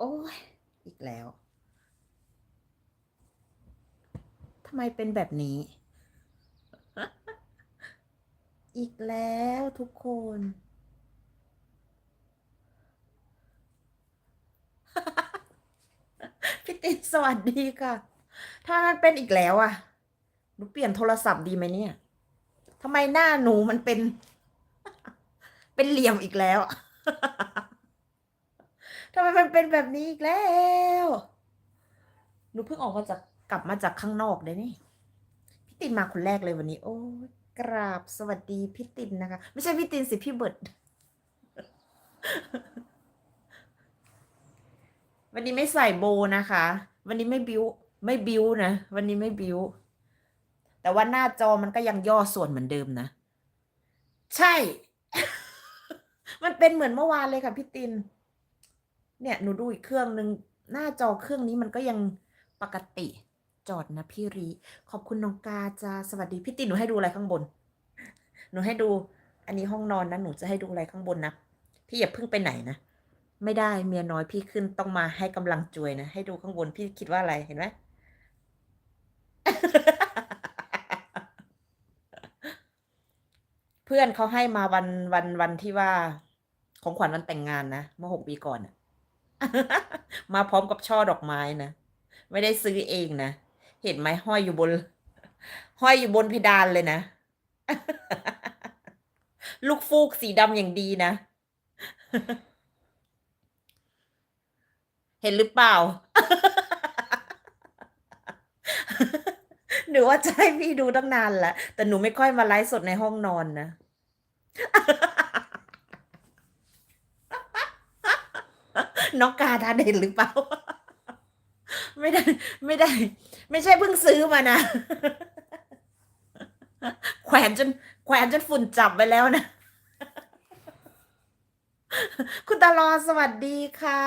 โอ้ย อีกแล้วทำไมเป็นแบบนี้ อีกแล้วทุกคน พี่ตินสวัสดีค่ะ ถ้ามันเป็นอีกแล้วอะหนูเปลี่ยนโทรศัพท์ดีไหมเนี่ยทำไมหน้าหนูมันเป็น เป็นเหลี่ยมอีกแล้ว ทำไมมันเป็นแบบนี้อีกแล้ว หนูเพิ่งออกมาจากกลับมาจากข้างนอกเลยนี่ พี่ตินมาคนแรกเลยวันนี้ โอ้ยกราบสวัสดีพี่ตินนะคะ ไม่ใช่พี่ตินสิพี่เบิร์ดวันนี้ไม่ใส่โบนะคะ วันนี้ไม่บิวไม่บิวนะ วันนี้ไม่บิว แต่ว่าหน้าจอมันก็ยังย่อส่วนเหมือนเดิมนะ ใช่ มันเป็นเหมือนเมื่อวานเลยค่ะพี่ติน เนี่ยหนูดูอีกเครื่องหนึ่งหน้าจอเครื่องนี้มันก็ยังปกติจอดนะพี่รี ขอบคุณน้องกาจ้าสวัสดีพี่ตินหนูให้ดูอะไรข้างบน หนูให้ดู อันนี้ห้องนอนนะหนูจะให้ดูอะไรข้างบนนะพี่อย่าเพิ่งไปไหนนะไม่ได้เมียน้อยพี่ขึ้นต้องมาให้กำลังจวยนะให้ดูข้างบนพี่คิดว่าอะไรเห็นไหมเพื่อนเขาให้มาวันวันวันที่ว่าของขวัญวันแต่งงานนะเมื่อหกปีก่อนอะ มาพร้อมกับช่อดอกไม้นะ ไม่ได้ซื้อเองนะ เห็นไหมห้อยอยู่บน ห้อยอยู่บนเพดานเลยนะ ลูกฟูกสีดำอย่างดีนะ เห็นหรือเปล่า หนูว่าจะให้พี่ดูตั้งนานแล้วแต่หนูไม่ค่อยมาไลฟ์สดในห้องนอนนะ น้องกาทานเห็นหรือเปล่า ไม่ได้ ไม่ได้ ไม่ใช่เพิ่งซื้อมานะ แขวนจน แขวนจนฝุ่นจับไปแล้วนะ คุณตาลอสวัสดีค่ะ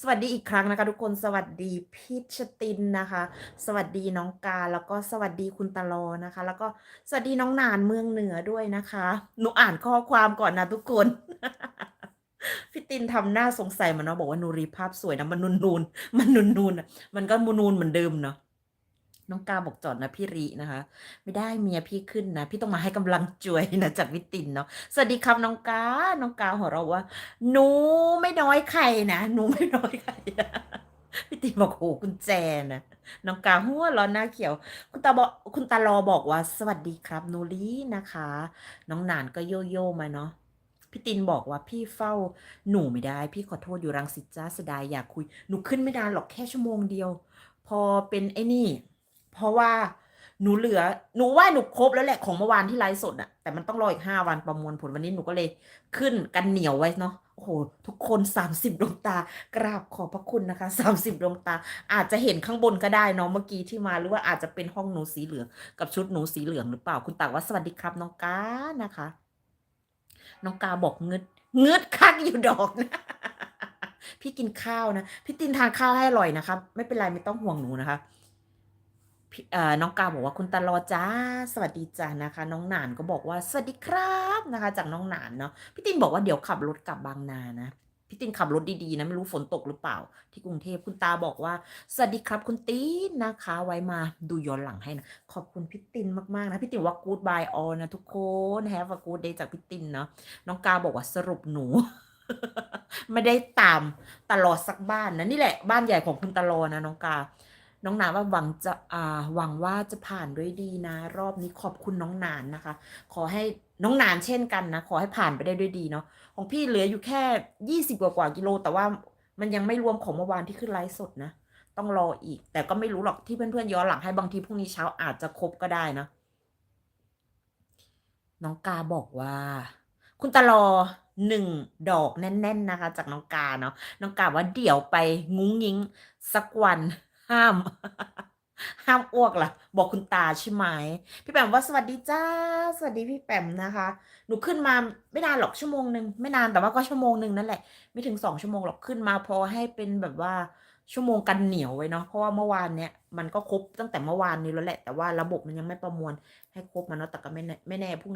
สวัสดีอีกครั้งนะคะ ทุกคนสวัสดีพิชตินนะคะ สวัสดีน้องกาแล้วก็สวัสดีคุณตาลอนะคะ แล้วก็สวัสดีน้องนานเมืองเหนือด้วยนะคะ หนูอ่านข้อความก่อนนะทุกคน พี่ตินทำหน้าสงสัยมาเนาะบอกว่านูรีภาพสวยนะมันนูนนูนมันนูนนูนๆอะมันก็มูนูนเหมือนเดิมเนาะน้องกาบอกจอดนะพี่รีนะคะ ไม่ได้เมียพี่ขึ้นนะ พี่ต้องมาให้กำลังจวยนะจากวิตินเนาะสวัสดีครับน้องกา น้องกาหัวเราะว่า หนูไม่น้อยใครนะหนูไม่น้อยใครพี่ตินบอกโหคุณแจนะน้องกาหัวร้อนหน้าเขียว คุณตาบอกคุณตารอบอกว่า สวัสดีครับนูรีนะคะ น้องหนานก็โยโย่มาเนาะ พี่ตินบอกว่าพี่เฝ้าหนูไม่ได้ พี่ขอโทษอยู่รังสิตจ้าเสดายอยากคุย หนูขึ้นไม่นานหรอกแค่ชั่วโมงเดียว พอเป็นไอ้นี่ เพราะว่าหนูเหลือ หนูว่าหนูครบแล้วแหละของเมื่อวานที่ไลฟ์สดอะแต่มันต้องรออีกห้าวันประมวลผลวันนี้หนูก็เลยขึ้นกันเหนียวไว้เนาะโอ้โห ทุกคนสามสิบดวงตากราบขอบพระคุณนะคะสามสิบดวงตา อาจจะเห็นข้างบนก็ได้เนาะเมื่อกี้ที่มาหรือว่าอาจจะเป็นห้องหนูสีเหลือง กับชุดหนูสีเหลืองหรือเปล่าคุณตากว่าสวัสดีครับน้องกานะคะ น้องกาบอกงึดงึดคักอยู่ดอกนะพี่กินข้าวนะพี่ตินทานข้าวให้อร่อยนะครับไม่เป็นไรไม่ต้องห่วงหนูนะคะพี่เอ่อน้องกาบอกว่าคุณตาลอจ้า สวัสดีจ้านะคะ น้องหนานก็บอกว่าสวัสดีครับนะคะ จากน้องหนานเนาะพี่ตินบอกว่าเดี๋ยวขับรถกลับบางนานะ พี่ตินขับรถดีๆนะไม่รู้ฝนตกหรือเปล่า ที่กรุงเทพคุณตาบอกว่า สวัสดีครับคุณตีนนะคะ ไว้มาดูย้อนหลังให้นะ ขอบคุณพี่ตินมากๆนะพี่ตินว่า good bye all นะทุกคน have a good day จากพี่ตินเนาะน้องกาบอกว่าสรุปหนู ไม่ได้ตามตลอดสักบ้านนะนี่แหละบ้านใหญ่ของคุณตลอนะน้องกา น้องหนานว่าหวังจะอ่าหวังว่าจะผ่านด้วยดีนะ รอบนี้ขอบคุณน้องหนานนะคะ ขอให้น้องหนานเช่นกันนะ ขอให้ผ่านไปได้ด้วยดีเนาะของพี่เหลืออยู่แค่ยี่สิบกว่ากว่ากิโล แต่ว่ามันยังไม่รวมของเมื่อวานที่ขึ้นไลฟ์สดนะ ต้องรออีก แต่ก็ไม่รู้หรอกที่เพื่อนๆย้อนหลังให้บางทีพรุ่งนี้เช้าอาจจะครบก็ได้นะน้องกาบอกว่า คุณตาลอหนึ่งดอกแน่น ๆ นะคะ จากน้องกาเนาะน้องกาว่าเดี๋ยวไปงุ้งยิงสักวัน ห้าม ห้ามอ้วกล่ะ บอกคุณตาใช่ไหมพี่แปมว่าสวัสดีจ้า สวัสดีพี่แปมนะคะ หนูขึ้นมาไม่นานหรอกชั่วโมงหนึ่งไม่นานแต่ว่าก็ชั่วโมงหนึ่งนั่นแหละ ไม่ถึงสองชั่วโมงหรอกขึ้นมาพอให้เป็นแบบว่าชั่วโมงกันเหนียวไว้เนาะเพราะว่าเมื่อวานเนี้ยมันก็ครบตั้งแต่เมื่อวานนี้แล้วแหละแต่ว่าระบบมันยังไม่ประมวลให้ครบมาเนาะแต่ก็ไม่แน่ไม่แน่พรุ่ง